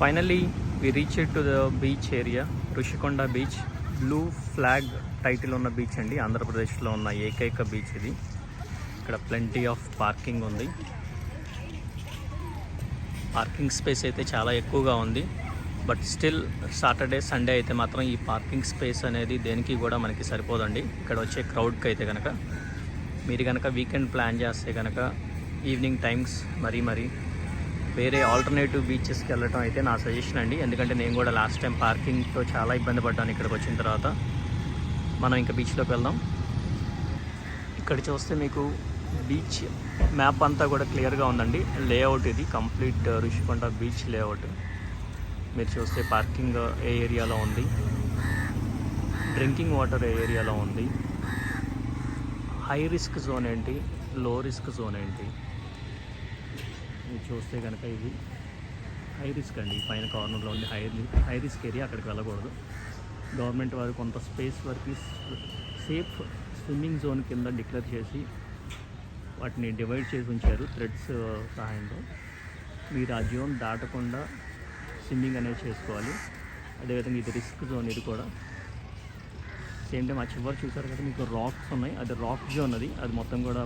Finally we reach to the beach area Rushikonda beach blue flag title ఉన్న beach అండి. ఆంధ్రప్రదేశ్లో ఉన్న ఏకైక బీచ్ ఇది. ఇక్కడ ప్లెంటీ ఆఫ్ పార్కింగ్ ఉంది. పార్కింగ్ స్పేస్ అయితే చాలా ఎక్కువగా ఉంది. బట్ స్టిల్ సాటర్డే సండే అయితే మాత్రం ఈ పార్కింగ్ స్పేస్ అనేది దేనికి కూడా మనకి సరిపోదండి. ఇక్కడ వచ్చే క్రౌడ్కి అయితే కనుక మీరు కనుక వీకెండ్ ప్లాన్ చేస్తే కనుక ఈవినింగ్ టైమ్స్ మరీ మరీ వేరే ఆల్టర్నేటివ్ బీచెస్కి వెళ్ళటం అయితే నా సజెషన్ అండి. ఎందుకంటే నేను కూడా లాస్ట్ టైం పార్కింగ్తో చాలా ఇబ్బంది పడ్డాను ఇక్కడికి వచ్చిన తర్వాత. మనం ఇంకా బీచ్లోకి వెళ్దాం. ఇక్కడ చూస్తే మీకు బీచ్ మ్యాప్ అంతా కూడా క్లియర్గా ఉందండి. లేఅవుట్ ఇది కంప్లీట్ ఋషికొండ బీచ్ లేఅవుట్. మీరు చూస్తే పార్కింగ్ ఏ ఏరియాలో ఉంది. డ్రింకింగ్ వాటర్ ఏ ఏరియాలో ఉంది. హై రిస్క్ జోన్ ఏంటి? లో రిస్క్ జోన్ ఏంటి? మీరు చూస్తే కనుక ఇది హై రిస్క్ అండి. పైన కార్నర్లో ఉంది హై హై రిస్క్ ఏరియా అక్కడికి వెళ్ళకూడదు. గవర్నమెంట్ వారు కొంత స్పేస్ వరకు సేఫ్ స్విమ్మింగ్ జోన్ కింద డిక్లేర్ చేసి వాటిని డివైడ్ చేసి ఉంచారు థ్రెడ్స్ సహాయంతో. మీరు ఆ జోన్ దాటకుండా స్విమ్మింగ్ అనేది చేసుకోవాలి. అదేవిధంగా ఇది రిస్క్ జోన్ ఇది కూడా. సేమ్ టైం ఆ చివరి చూసారు కదా మీకు రాక్స్ ఉన్నాయి. అది రాక్ జోన్ అది. అది మొత్తం కూడా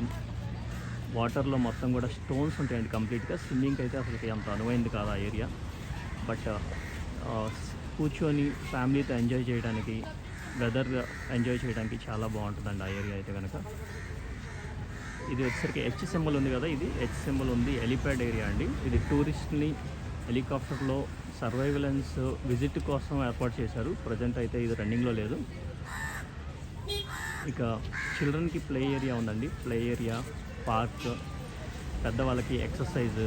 వాటర్లో మొత్తం కూడా స్టోన్స్ ఉంటాయండి కంప్లీట్గా. స్విమ్మింగ్కి అయితే అసలు అంత అనువైంది కాదు ఆ ఏరియా. బట్ కూర్చొని ఫ్యామిలీతో ఎంజాయ్ చేయడానికి వెదర్ ఎంజాయ్ చేయడానికి చాలా బాగుంటుందండి ఆ ఏరియా అయితే కనుక ఇది వచ్చేసరికి హెచ్ సింబల్ ఉంది కదా ఇది హెచ్ సింబల్ ఉంది హెలిప్యాడ్ ఏరియా అండి. ఇది టూరిస్ట్ని హెలికాప్టర్లో సర్వైవలెన్స్ విజిట్ కోసం ఏర్పాటు చేశారు. ప్రజెంట్ అయితే ఇది రన్నింగ్లో లేదు. ఇక చిల్డ్రన్కి ప్లే ఏరియా ఉందండి. ప్లే ఏరియా పార్క్ పెద్దవాళ్ళకి ఎక్సర్సైజ్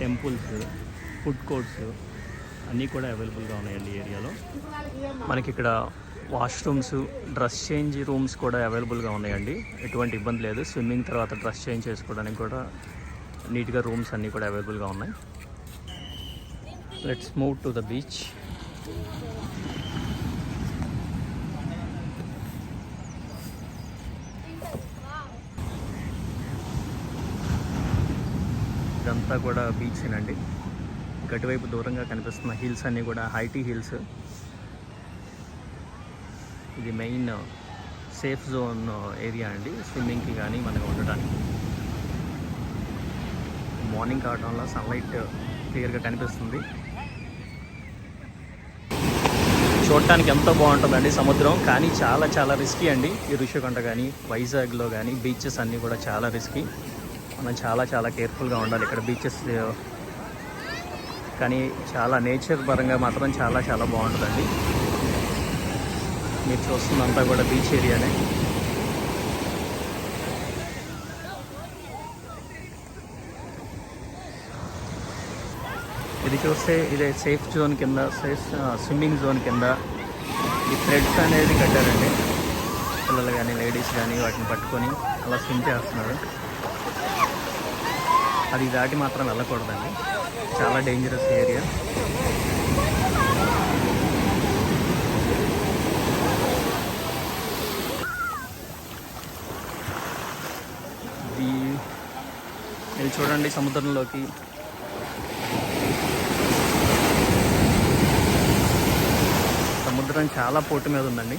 టెంపుల్స్ ఫుడ్ కోర్ట్స్ అన్నీ కూడా అవైలబుల్గా ఉన్నాయండి ఏరియాలో. మనకి ఇక్కడ వాష్రూమ్స్ డ్రెస్ చేంజ్ రూమ్స్ కూడా అవైలబుల్గా ఉన్నాయండి. ఎటువంటి ఇబ్బంది లేదు. స్విమ్మింగ్ తర్వాత డ్రెస్ చేంజ్ చేసుకోవడానికి కూడా నీట్గా రూమ్స్ అన్నీ కూడా అవైలబుల్గా ఉన్నాయి. Let's move to the beach ఇదంతా కూడా బీచ్నండి గటువైపు దూరంగా కనిపిస్తున్న హిల్స్ అన్నీ కూడా హైటీ హిల్స్. ఇది మెయిన్ సేఫ్ జోన్ ఏరియా అండి స్విమ్మింగ్కి కానీ మనకు ఉండడానికి మార్నింగ్ కావడం వల్ల సన్లైట్ క్లియర్గా కనిపిస్తుంది. చూడటానికి ఎంతో బాగుంటుందండి సముద్రం కానీ చాలా చాలా రిస్కీ అండి. ఈ ఋషికొండ కానీ వైజాగ్లో కానీ బీచెస్ అన్నీ కూడా చాలా రిస్కీ మనం చాలా చాలా కేర్ఫుల్గా ఉండాలి. ఇక్కడ బీచెస్ uh, కానీ చాలా నేచర్ పరంగా మాత్రం చాలా చాలా బాగుంటుందండి. మీరు చూస్తుందంతా కూడా బీచ్ ఏరియానే ఇది చూస్తే ఇదే సేఫ్ జోన్ కింద సేఫ్ స్విమ్మింగ్ జోన్ కింద ఈ థ్రెడ్స్ అనేది కట్టారండి. పిల్లలు కానీ లేడీస్ కానీ వాటిని పట్టుకొని అలా స్విమ్ చేస్తున్నారు. అది దాటి మాత్రం వెళ్ళకూడదండి. చాలా డేంజరస్ ఏరియా ఇది ఇది చూడండి సముద్రంలోకి. సముద్రం చాలా పోటు మీద ఉందండి.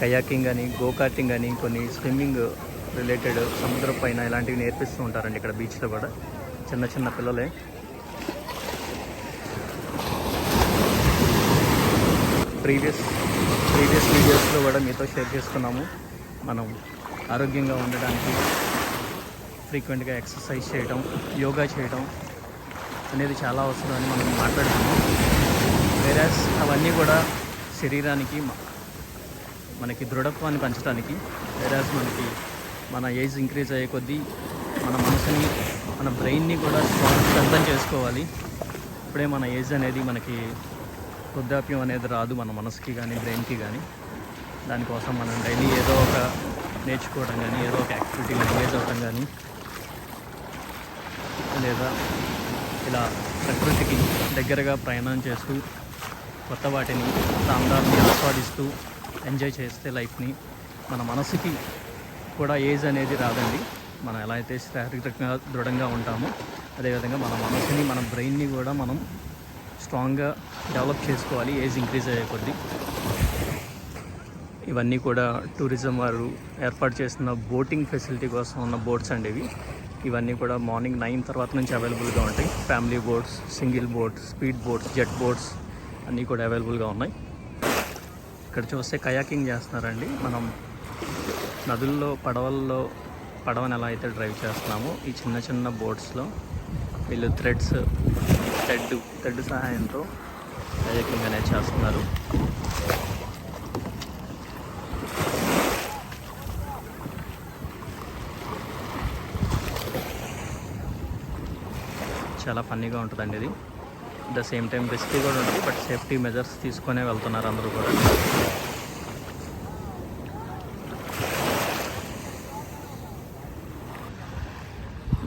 కయాకింగ్ అని గోకార్టింగ్ అని కొన్ని స్విమ్మింగ్ రిలేటెడ్ సముద్రం పైన ఇలాంటివి నేర్పిస్తూ ఉంటారండి ఇక్కడ బీచ్లో కూడా. చిన్న చిన్న పిల్లలే. ప్రీవియస్ ప్రీవియస్ వీడియోస్లో కూడా మీతో షేర్ చేసుకున్నాము. మనం ఆరోగ్యంగా ఉండడానికి ఫ్రీక్వెంట్గా ఎక్సర్సైజ్ చేయటం యోగా చేయటం అనేది చాలా అవసరం అని మనం మాట్లాడుతున్నాం వేరాస్ అవన్నీ కూడా శరీరానికి మనకి దృఢత్వాన్ని పెంచడానికి వేరాస్ మనకి మన ఏజ్ ఇంక్రీజ్ అయ్యే కొద్దీ మన మనసుని మన బ్రెయిన్ని కూడా స్ట్రెంథన్ చేసుకోవాలి. ఇప్పుడే మన ఏజ్ అనేది మనకి వృద్ధాప్యం అనేది రాదు మన మనసుకి కానీ బ్రెయిన్కి కానీ దానికోసం మనం డైలీ ఏదో ఒక నేర్చుకోవడం కానీ ఏదో ఒక యాక్టివిటీలో ఎంగేజ్ అవ్వడం కానీ లేదా ఇలా ప్రకృతికి దగ్గరగా ప్రయాణం చేస్తూ కొత్త వాటిని కొత్త ఆస్వాదిస్తూ ఎంజాయ్ చేస్తే లైఫ్ని మన మనసుకి కూడా ఏజ్ అనేది రాదండి. మనం ఎలా అయితే శారీరకంగా దృఢంగా ఉంటామో అదేవిధంగా మన మనసుని మన బ్రెయిన్ని కూడా మనం స్ట్రాంగ్గా డెవలప్ చేసుకోవాలి ఏజ్ ఇంక్రీజ్ అయ్యే కొద్దీ. ఇవన్నీ కూడా టూరిజం వారు ఏర్పాటు చేస్తున్న బోటింగ్ ఫెసిలిటీ కోసం ఉన్న బోట్స్ అండి ఇవి. ఇవన్నీ కూడా మార్నింగ్ నైన్ తర్వాత నుంచి అవైలబుల్గా ఉంటాయి. Family boats single boats speed boats jet boats అన్నీ కూడా అవైలబుల్గా ఉన్నాయి. ఇక్కడ చూస్తే కయాకింగ్ చేస్తున్నారండి. మనం నదుల్లో పడవల్లో పడవని ఎలా అయితే డ్రైవ్ చేస్తున్నామో ఈ చిన్న చిన్న బోట్స్లో వీళ్ళు థ్రెడ్స్ థ్రెడ్ థ్రెడ్ సహాయంతో కయాకింగ్ అనేది చేస్తున్నారు. చాలా ఫన్నీగా ఉంటుందండి ఇది. ద సేమ్ టైం రిస్కీ కూడా ఉంటుంది బట్ సేఫ్టీ మెజర్స్ తీసుకునే వెళ్తున్నారు అందరూ కూడా.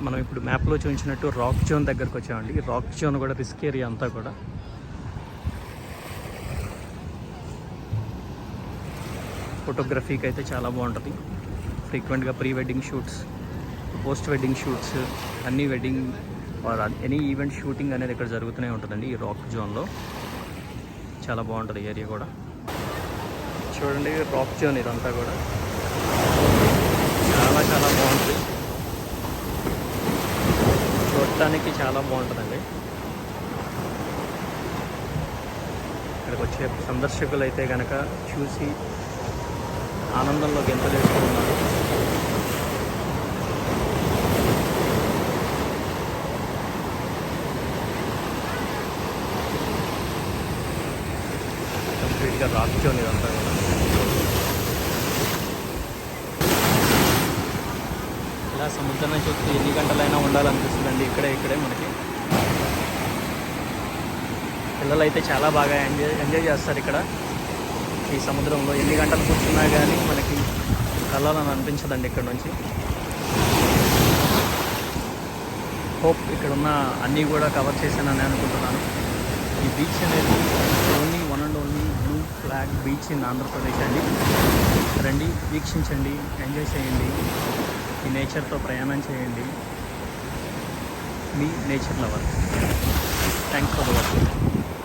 మనం ఇప్పుడు మ్యాప్లో చూపించినట్టు రాక్ జోన్ దగ్గరకు వచ్చామండి. ఈ రాక్ జోన్ కూడా రిస్క్ ఏరియా అంతా కూడా. ఫోటోగ్రఫీకి అయితే చాలా బాగుంటుంది. ఫ్రీక్వెంట్గా pre wedding shoots post wedding shoots అన్ని వెడ్డింగ్ ఎనీ ఈవెంట్ షూటింగ్ అనేది ఇక్కడ జరుగుతూనే ఉంటుందండి ఈ రాక్ జోన్లో చాలా బాగుంటుంది ఏరియా కూడా. చూడండి రాక్ జోన్ ఇదంతా కూడా. చాలా చాలా బాగుంటుంది చూడటానికి చాలా బాగుంటుందండి. ఇక్కడికి వచ్చే సందర్శకులు అయితే కనుక చూసి ఆనందంలో గెంతలేసుకున్నారు కంప్లీట్గా రాక్ జోన్ ఇదంతా కూడా. ఇలా సముద్రం చుట్టూ ఎన్ని గంటలైనా ఉండాలనిపిస్తుందండి. ఇక్కడే ఇక్కడే మనకి. పిల్లలు అయితే చాలా బాగా ఎంజాయ్ ఎంజాయ్ చేస్తారు ఇక్కడ. ఈ సముద్రంలో ఎన్ని గంటలు కూర్చున్నా కానీ మనకి కళ్ళాలని అనిపించదండి ఇక్కడ నుంచి. హోప్ ఇక్కడ ఉన్న అన్నీ కూడా కవర్ చేశానని అనుకుంటున్నాను. ఈ బీచ్ అనేది బ్లాక్ బీచ్ ఇన్ ఆంధ్రప్రదేశ్ అండి. రండి వీక్షించండి ఎంజాయ్ చేయండి. ఈ నేచర్తో ప్రయాణం చేయండి. మీ nature lover. Thanks for the watching